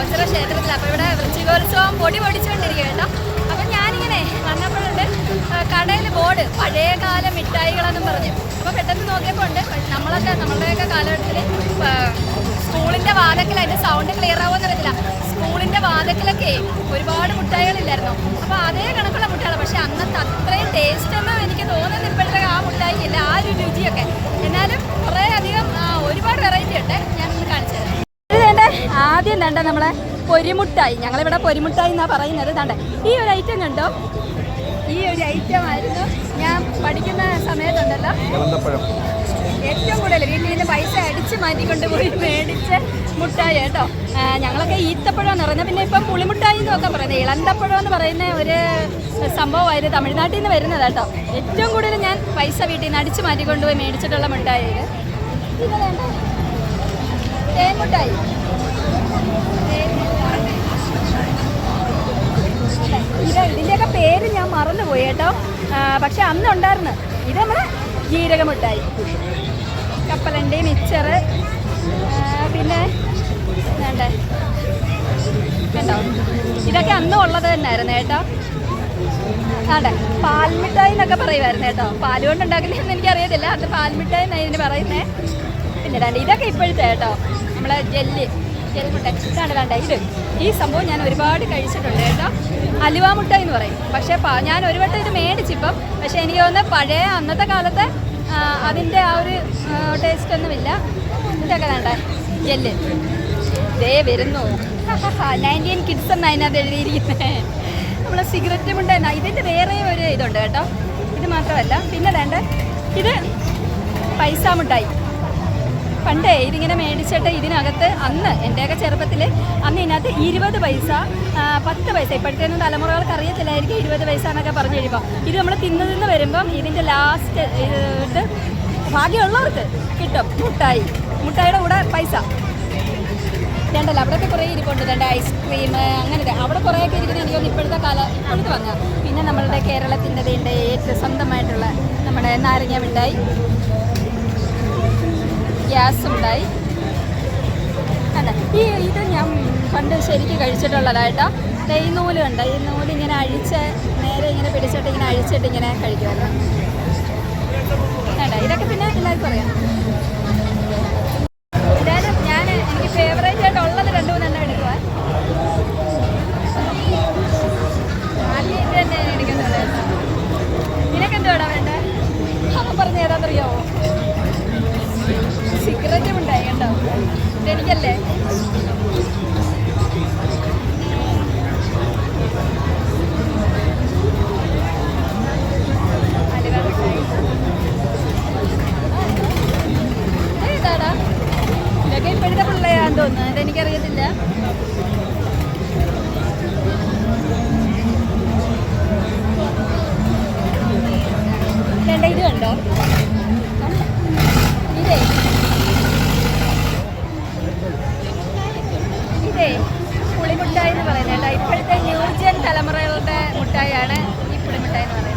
ഓച്ചിറ ക്ഷേത്രത്തിൽ. അപ്പോൾ ഇവിടെ വൃശ്ചികോത്സവം പൊടി പൊടിച്ചുകൊണ്ടിരിക്കുക കേട്ടോ. അപ്പം ഞാനിങ്ങനെ വന്നപ്പോഴുണ്ട് കടയിൽ ബോർഡ് പഴയകാല മിഠായികളെന്നും പറഞ്ഞു. അപ്പോൾ പെട്ടെന്ന് നോക്കിയപ്പോൾ ഉണ്ട് നമ്മളൊക്കെ നമ്മളുടെയൊക്കെ കാലഘട്ടത്തിൽ സ്കൂളിന്റെ വാതക്കിൽ അതിന്റെ സൗണ്ട് ക്ലിയർ ആവുമെന്ന് അറിയത്തില്ല. സ്കൂളിന്റെ വാതക്കിലൊക്കെ ഒരുപാട് മുട്ടായികളില്ലായിരുന്നു അപ്പോൾ അതേ കണക്കുള്ള മുട്ടായികൾ പക്ഷേ അന്നത്തെ അത്രയും ടേസ്റ്റ് ഒന്നും എനിക്ക് തോന്നുന്നത് ഇപ്പോഴത്തെ ആ മുട്ടായി ഇല്ല ആ ഒരു രുചിയൊക്കെ എന്നാലും കുറേ അധികം ആ, ഒരുപാട് വെറൈറ്റി ഉണ്ട് ഞാൻ ഒന്ന് കാണിച്ചു തരാം ഇത് വേണ്ട ആദ്യം വേണ്ട നമ്മളെ പൊരിമുട്ടായി. ഞങ്ങളിവിടെ പൊരിമുട്ടായി എന്നാണ് പറയുന്നത്. വേണ്ട ഈ ഒരു ഐറ്റം കണ്ടോ? ഈ ഒരു ഐറ്റം ആയിരുന്നു. ഞാൻ പഠിക്കുന്ന സമയത്തുണ്ടല്ലോ. ഏറ്റവും കൂടുതൽ വീട്ടിൽ നിന്ന് പൈസ അടിച്ച് മാറ്റിക്കൊണ്ട് പോയി മേടിച്ച് മുട്ടായി കേട്ടോ. ഞങ്ങളൊക്കെ ഈത്തപ്പഴം എന്ന് പറഞ്ഞാൽ പിന്നെ ഇപ്പം പുളിമുട്ടായി എന്നൊക്കെ പറയുന്നത്. ഇളന്തപ്പഴം എന്ന് പറയുന്ന ഒരു സംഭവമായിരുന്നു തമിഴ്നാട്ടിൽ നിന്ന് വരുന്നത് കേട്ടോ. ഏറ്റവും കൂടുതൽ ഞാൻ പൈസ വീട്ടിൽ നിന്ന് അടിച്ച് മാറ്റിക്കൊണ്ട് പോയി മേടിച്ചിട്ടുള്ള മുട്ടായി ഇത്. ഇത് വേണ്ട തേൻമുട്ടായി. ഇതിന്റെയൊക്കെ പേര് ഞാൻ മറന്നുപോയി കേട്ടോ. പക്ഷെ അന്ന് ഉണ്ടായിരുന്നു ഇത് നമ്മുടെ ജീരകമുട്ടായി. കപ്പലന്റെ മിച്ചറ് പിന്നെ വേണ്ടേ? കേട്ടോ ഇതൊക്കെ അന്നും ഉള്ളത് തന്നെയായിരുന്നു കേട്ടോ. അതെ പാൽമിഠായി എന്നൊക്കെ പറയുമായിരുന്നു കേട്ടോ. പാൽ കൊണ്ട് ഉണ്ടാക്കുന്നതെന്ന് എനിക്കറിയത്തില്ല. അത് പാൽമിഠായി എന്നാണ് ഇതിന് പറയുന്നത് പിന്നെ ഇതൊക്കെ ഇപ്പോഴത്തെ കേട്ടോ. നമ്മളെ ജെല്ല്. ജെല്ലുമുട്ടായി ഇതാണ് വേണ്ട ഇത് ഈ സംഭവം ഞാൻ ഒരുപാട് കഴിച്ചിട്ടുണ്ട് കേട്ടോ. അലുവ മുട്ടായി എന്ന് പറയും. പക്ഷേ ഞാൻ ഒരു വട്ടം ഇത് മേടിച്ചിപ്പം പക്ഷേ എനിക്ക് തോന്നുന്നത് പഴയ അന്നത്തെ കാലത്തെ അതിന്റെ ആ ഒരു ടേസ്റ്റ് ഒന്നുമില്ല ഇതൊക്കെ വേണ്ട ജെല്ല് ദേ വരുന്നു. നയന്റീൻ കിഡ്സ് എന്നാണ് അതിനകത്ത് എഴുതിയിരിക്കുന്നത് നമ്മളെ സിഗരറ്റ് എന്നാ. ഇതിന്റെ വേറെ ഒരു ഇതുണ്ട് കേട്ടോ. ഇത് മാത്രമല്ല. പിന്നെ വേണ്ട. ഇത് പൈസ മുട്ടായി. പണ്ടേ ഇതിങ്ങനെ മേടിച്ചിട്ട് ഇതിനകത്ത് അന്ന് എന്റെയൊക്കെ ചെറുപ്പത്തിൽ അന്ന് ഇതിനകത്ത് ഇരുപത് പൈസ പത്ത് പൈസ. ഇപ്പോഴത്തേനും തലമുറകൾക്ക് അറിയത്തില്ലായിരിക്കും ഇരുപത് പൈസ എന്നൊക്കെ പറഞ്ഞു കഴിയുമ്പോൾ ഇത് നമ്മൾ തിന്നു തിന്ന് വരുമ്പം ഇതിന്റെ ലാസ്റ്റ് ഇത് ഭാഗ്യമുള്ളവർക്ക് കിട്ടും. മുട്ടായി. മുട്ടായിയുടെ കൂടെ പൈസ. രണ്ടല്ല അവിടെയൊക്കെ കുറേ ഇരിപ്പുണ്ട്. രണ്ട് ഐസ്ക്രീം അങ്ങനത്തെ. അവിടെ കുറേയൊക്കെ ഇരിക്കുന്നത് എനിക്ക് ഇപ്പോഴത്തെ കാല ഇപ്പോഴത്തെ വന്ന. പിന്നെ നമ്മളുടെ കേരളത്തിന്റെ ഏറ്റവും സ്വന്തമായിട്ടുള്ള നമ്മുടെ നാരങ്ങ മിഠായി. ഗ്യാസ് ഉണ്ടായി അല്ല ഈ ഇത് ഞാൻ പണ്ട് ശരിക്കും കഴിച്ചിട്ടുള്ളതായിട്ടോ. ഈ നൂൽ കണ്ട? ഈ നൂൽ ഇങ്ങനെ അഴിച്ച് നേരെ ഇങ്ങനെ പിടിച്ചിട്ട് ഇങ്ങനെ അഴിച്ചിട്ട് ഇങ്ങനെ കഴിക്കുമായിരുന്നു വേണ്ട ഇതൊക്കെ പിന്നെ എല്ലാവർക്കും അറിയാം. എന്തായാലും ഞാൻ ഉണ്ടായി കേട്ടോ. ഇതേതാടാ? ഇതൊക്കെ ഇപ്പോഴത്തെ പിള്ളേരാന്ന് കണ്ടോ? ഇതേ. മിഠായിയാണ് ഈ പുളിമിഠായി എന്ന് പറയുന്നത്.